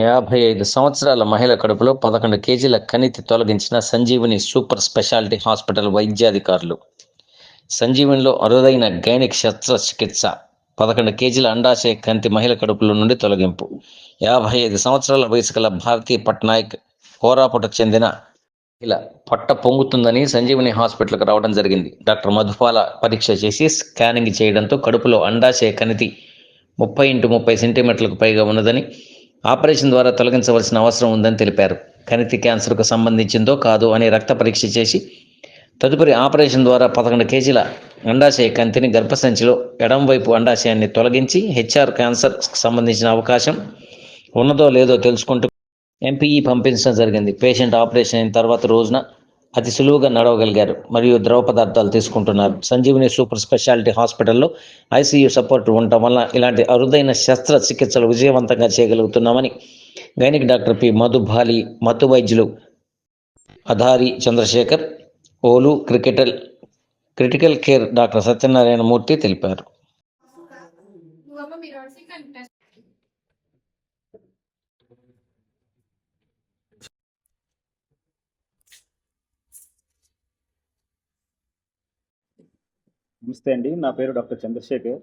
యాభై ఐదు సంవత్సరాల మహిళ కడుపులో పదకొండు కేజీల కణితి తొలగించిన సంజీవుని సూపర్ స్పెషాలిటీ హాస్పిటల్ వైద్యాధికారులు. సంజీవనిలో అరుదైన గైనిక్ శస్త్రచికిత్స పదకొండు కేజీల అండాశయ కంతి మహిళ కడుపులో నుండి తొలగింపు. యాభై ఐదు సంవత్సరాల వయసు గల భారతీ పట్నాయక్ కోరాపుటకు చెందిన ఇలా పొట్ట పొంగుతుందని సంజీవని హాస్పిటల్కి రావడం జరిగింది. డాక్టర్ మధుపాల పరీక్ష చేసి స్కానింగ్ చేయడంతో కడుపులో అండాశయ కణితి ముప్పై ఇంటూ ముప్పై సెంటీమీటర్లకు పైగా ఉన్నదని ఆపరేషన్ ద్వారా తొలగించవలసిన అవసరం ఉందని తెలిపారు. కణితి క్యాన్సర్కు సంబంధించిందో కాదో అని రక్త పరీక్ష చేసి తదుపరి ఆపరేషన్ ద్వారా పదకొండు కేజీల అండాశయ కంతిని గర్భసంచిలో ఎడంవైపు అండాశయాన్ని తొలగించి హెచ్ఆర్ క్యాన్సర్ సంబంధించిన అవకాశం ఉన్నదో లేదో తెలుసుకుంటూ ఎంపీఈ పంపించడం జరిగింది. పేషెంట్ ఆపరేషన్ అయిన తర్వాత రోజున అతి సులువుగా నడవగలిగారు మరియు ద్రవ పదార్థాలు తీసుకుంటున్నారు. సంజీవని సూపర్ స్పెషాలిటీ హాస్పిటల్లో ఐసీయూ సపోర్ట్ ఉండటం వల్ల ఇలాంటి అరుదైన శస్త్రచికిత్సలు విజయవంతంగా చేయగలుగుతున్నామని గైనిక్ డాక్టర్ పి. మధుబాలి మత్తు వైద్యులు అధారి చంద్రశేఖర్ ఓలు critical critical care doctor Satyanarayana Murthy తెలిపారు నమస్తే అండి. నా పేరు డాక్టర్ చంద్రశేఖర్.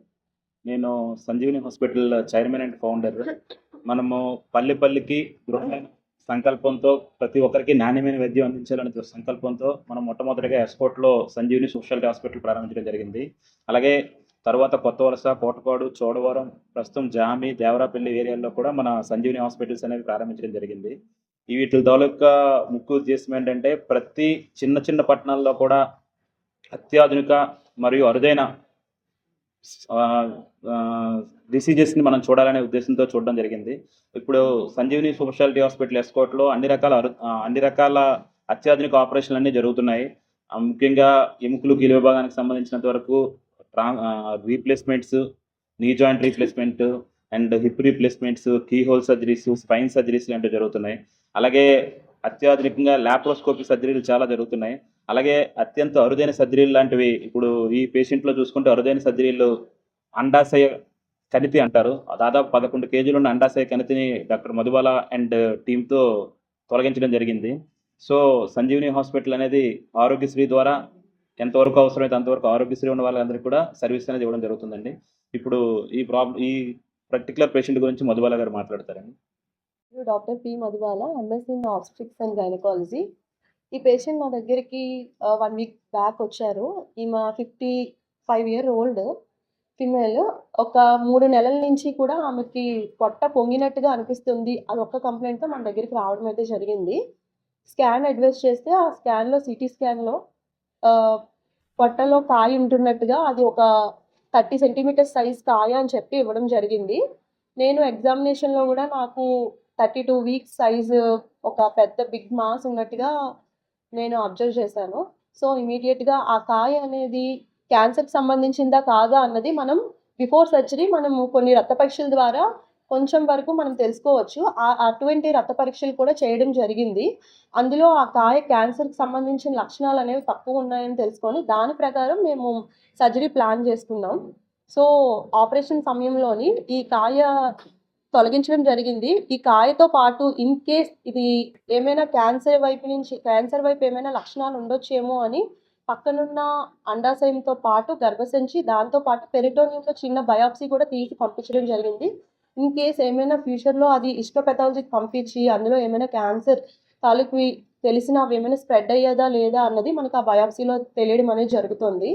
నేను Sanjeevini hospital chairman and founder. మనము పల్లె పల్లికి దృఢమైన సంకల్పంతో ప్రతి ఒక్కరికి నాణ్యమైన వైద్యం అందించాలనే సంకల్పంతో మనం మొట్టమొదటిగా ఎస్పోర్ట్లో సంజీవిని స్పెషాలిటీ హాస్పిటల్ ప్రారంభించడం జరిగింది. అలాగే తర్వాత కొత్త వలస కోటపాడు చోడవరం ప్రస్తుతం జామి దేవరాపల్లి ఏరియాల్లో కూడా మన సంజీవిని హాస్పిటల్స్ అనేవి ప్రారంభించడం జరిగింది. వీటి తాలూకా ముఖ్య ఉద్దేశం ఏంటంటే ప్రతి చిన్న చిన్న పట్టణాల్లో కూడా అత్యాధునిక మరియు అరుదైన డిసీజెస్ని మనం చూడాలనే ఉద్దేశంతో చూడడం జరిగింది. ఇప్పుడు సంజీవిని స్పెషాలిటీ హాస్పిటల్ ఎస్కోట్లో అన్ని రకాల అరు అన్ని రకాల అత్యాధునిక ఆపరేషన్లు అన్నీ జరుగుతున్నాయి. ముఖ్యంగా ఎముకలు కీలు విభాగానికి సంబంధించినంత వరకు ట్రా replacements knee joint replacement and hip replacements keyhole surgeries spine surgeries లాంటివి జరుగుతున్నాయి. అలాగే అత్యాధునికంగా ల్యాప్రోస్కోపీ సర్జరీలు చాలా జరుగుతున్నాయి. అలాగే అత్యంత అరుదైన సర్జరీలు లాంటివి ఇప్పుడు ఈ పేషెంట్లో చూసుకుంటే అరుదైన సర్జరీలు అండాశయ కణితి అంటారు. దాదాపు పదకొండు కేజీలు ఉన్న అండాశయ కణితిని డాక్టర్ మధుబాల అండ్ టీంతో తొలగించడం జరిగింది. సో సంజీవిని హాస్పిటల్ అనేది ఆరోగ్యశ్రీ ద్వారా ఎంతవరకు అవసరమైతే అంతవరకు ఆరోగ్యశ్రీ ఉన్న వాళ్ళందరికీ కూడా సర్వీస్ అనేది ఇవ్వడం జరుగుతుందండి. ఇప్పుడు ఈ ప్రాబ్లం ఈ పర్టికులర్ పేషెంట్ గురించి మధుబాల గారు మాట్లాడతారండి. Doctor P Madhubala MS in obstetrics and gynaecology. ఈ పేషెంట్ నా దగ్గరికి వన్ వీక్ బ్యాక్ వచ్చారు. ఈమె fifty five year old female. ఒక మూడు నెలల నుంచి కూడా ఆమెకి పొట్ట పొంగినట్టుగా అనిపిస్తుంది అది ఒక్క కంప్లైంట్తో మన దగ్గరికి రావడం అయితే జరిగింది. స్కాన్ అడ్వైస్ చేస్తే ఆ స్కాన్లో సిటీ స్కాన్లో పొట్టలో కాయ ఉంటున్నట్టుగా అది ఒక థర్టీ సెంటీమీటర్స్ సైజ్ కాయ అని చెప్పి ఇవ్వడం జరిగింది. నేను ఎగ్జామినేషన్లో కూడా నాకు థర్టీ టూ వీక్స్ సైజు ఒక పెద్ద బిగ్ మాస్ ఉన్నట్టుగా నేను అబ్జర్వ్ చేశాను. సో ఇమీడియట్గా ఆ కాయ అనేది క్యాన్సర్కి సంబంధించిందా కాదా అన్నది మనం బిఫోర్ సర్జరీ మనము కొన్ని రక్త పరీక్షల ద్వారా కొంచెం వరకు మనం తెలుసుకోవచ్చు. ఆ అటువంటి రక్త పరీక్షలు కూడా చేయడం జరిగింది. అందులో ఆ కాయ క్యాన్సర్కి సంబంధించిన లక్షణాలు అనేవి తక్కువ ఉన్నాయని తెలుసుకొని దాని ప్రకారం మేము సర్జరీ ప్లాన్ చేసుకున్నాం సో ఆపరేషన్ సమయంలోని ఈ కాయ తొలగించడం జరిగింది. ఈ కాయతో పాటు ఇన్ కేస్ ఇది ఏమైనా క్యాన్సర్ వైపు నుంచి క్యాన్సర్ వైపు ఏమైనా లక్షణాలు ఉండొచ్చేమో అని పక్కనున్న అండాశయంతో పాటు గర్భసంచి దాంతో పాటు పెరిటోనియంలో చిన్న బయాప్సీ కూడా తీసి పంపించడం జరిగింది. ఇన్ కేస్ ఏమైనా ఫ్యూచర్లో అది ఇష్టపెథాలజీకి పంపించి అందులో ఏమైనా క్యాన్సర్ తాలూకు తెలిసిన అవి ఏమైనా స్ప్రెడ్ అయ్యేదా లేదా అన్నది మనకు ఆ బయాప్సీలో తెలియడం అనేది జరుగుతుంది.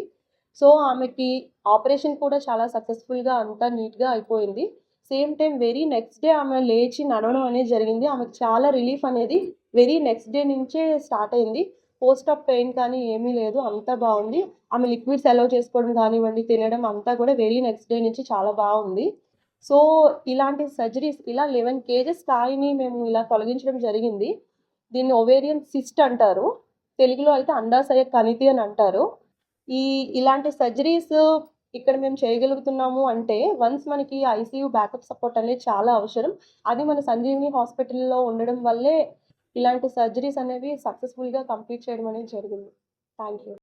సో ఆమెకి ఆపరేషన్ కూడా చాలా సక్సెస్ఫుల్గా అంతా నీట్గా అయిపోయింది. Same time very next day ఆమె లేచి నడవడం అనేది జరిగింది. ఆమెకు చాలా రిలీఫ్ అనేది వెరీ నెక్స్ట్ డే నుంచే స్టార్ట్ అయింది. పోస్ట్ ఆఫ్ పెయిన్ కానీ ఏమీ లేదు అంతా బాగుంది. ఆమె లిక్విడ్స్ అలౌ చేసుకోవడం కానివ్వండి తినడం అంతా కూడా వెరీ నెక్స్ట్ డే నుంచి చాలా బాగుంది. సో ఇలాంటి సర్జరీస్ ఇలా లెవెన్ కేజెస్ స్థాయిని మేము ఇలా తొలగించడం జరిగింది. దీన్ని ఒవేరియన్ సిస్ట్ అంటారు. తెలుగులో అయితే అండాశయ కణితి అని అంటారు. ఈ ఇలాంటి సర్జరీస్ ఇక్కడ మేము చేయగలుగుతున్నాము అంటే వన్స్ మనకి ఐసీయూ బ్యాకప్ సపోర్ట్ అనేది చాలా అవసరం. అది మన సంజీవిని హాస్పిటల్లో ఉండడం వల్లే ఇలాంటి సర్జరీస్ అనేవి సక్సెస్ఫుల్గా కంప్లీట్ చేయడం అనేది జరిగింది. Thank you